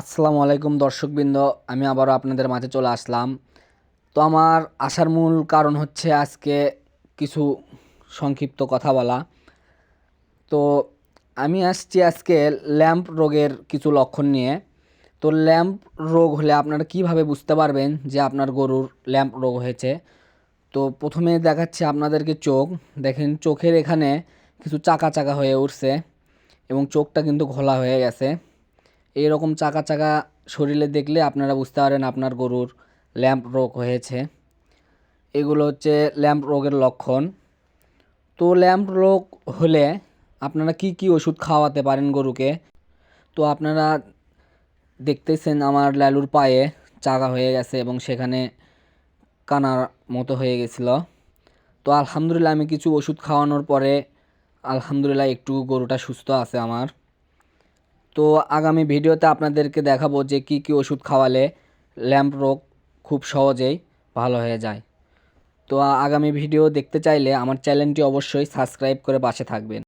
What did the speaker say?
আসসালামু আলাইকুম দর্শকবৃন্দ, আমি আবারও আপনাদের মাঝে চলে আসলাম। তো আমার আসার মূল কারণ হচ্ছে আজকে কিছু সংক্ষিপ্ত কথা বলা। তো আমি আসছি আজকে ল্যাম্প রোগের কিছু লক্ষণ নিয়ে। তো ল্যাম্প রোগ হলে আপনারা কীভাবে বুঝতে পারবেন যে আপনার গরুর ল্যাম্প রোগ হয়েছে? তো প্রথমে দেখাচ্ছি আপনাদেরকে চোখ। দেখেন, চোখের এখানে কিছু চাকা চাকা হয়ে উঠছে এবং চোখটা কিন্তু ঘোলা হয়ে গেছে। এইরকম চাকা চাকা শরীরে দেখলে আপনারা বুঝতে পারেন আপনার গরুর ল্যাম্প রোগ হয়েছে। এগুলো হচ্ছে ল্যাম্প রোগের লক্ষণ। তো ল্যাম্প রোগ হলে আপনারা কি কি ওষুধ খাওয়াতে পারেন গরুকে? তো আপনারা দেখতেছেন আমার লালুর পায়ে চাকা হয়ে গেছে এবং সেখানে কানার মতো হয়ে গেছিল। তো আলহামদুলিল্লাহ আমি কিছু ওষুধ খাওয়ানোর পরে আলহামদুলিল্লাহ একটু গরুটা সুস্থ আছে আমার। তো আগামী ভিডিওতে আপনাদেরকে দেখাবো যে কি কি ওষুধ খাওয়ালে ল্যাম্প রোগ খুব সহজেই ভালো হয়ে যায়। তো আগামী ভিডিও দেখতে চাইলে আমার চ্যানেলটি অবশ্যই সাবস্ক্রাইব করে পাশে থাকবেন।